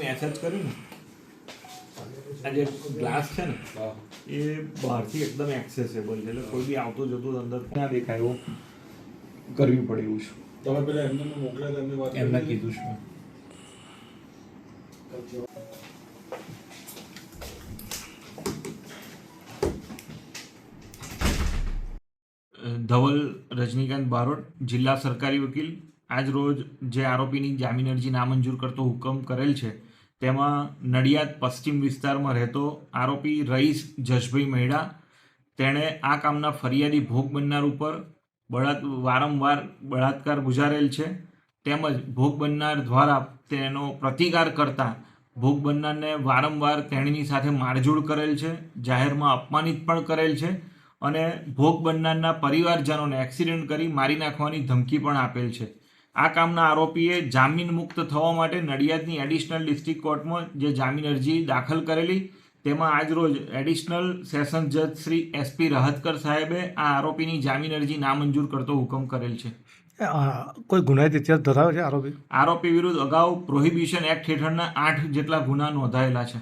Message કર્યું ને? આ જે ગ્લાસ છે ને એ બહારથી એકદમ એક્સેસેબલ છે. એટલે કોઈ બી આવતો જતો અંદર ના દેખાય કરવી પડે એવું છે. તમે પેલા એમને મોકલ્યા એમને કીધું છે. ધવલ, રજનીકાંત બારોટ, જિલ્લા સરકારી વકીલ. આજ રોજ જે આરોપીની જામીન અરજી નામંજૂર કરતો હુકમ કરેલ છે, તેમાં નડિયાદ પશ્ચિમ વિસ્તારમાં રહેતો આરોપી રઈસ જશભાઈ મહેડા, તેણે આ કામના ફરિયાદી ભોગ બનનાર ઉપર બળાત, વારંવાર બળાત્કાર ગુજારેલ છે, તેમજ ભોગ બનનાર દ્વારા તેનો પ્રતિકાર કરતા ભોગ બનનારને વારંવાર તેણીની સાથે મારઝૂડ કરેલ છે, જાહેરમાં અપમાનિત પણ કરેલ છે અને ભોગ બનનારના પરિવારજનોને એક્સિડન્ટ કરી મારી નાખવાની ધમકી પણ આપેલ છે. આ કામના આરોપીએ જામીન મુક્ત થવા માટે નડિયાદની એડિશનલ ડિસ્ટ્રિક્ટ કોર્ટમાં જે જામીન અરજી દાખલ કરેલી તેમાં આજરોજ એડિશનલ સેશન જજ શ્રી એસપી રહતકર સાહેબે આ આરોપીની જામીન અરજી નામંજૂર કરતો હુકમ કરેલ છે. કોઈ ગુનાહિત ઇતિહાસ ધરાવે છે આરોપી? આરોપી વિરુદ્ધ અગાઉ પ્રોહિબિશન એક્ટ હેઠળના આઠ જેટલા ગુના નોંધાયેલા છે.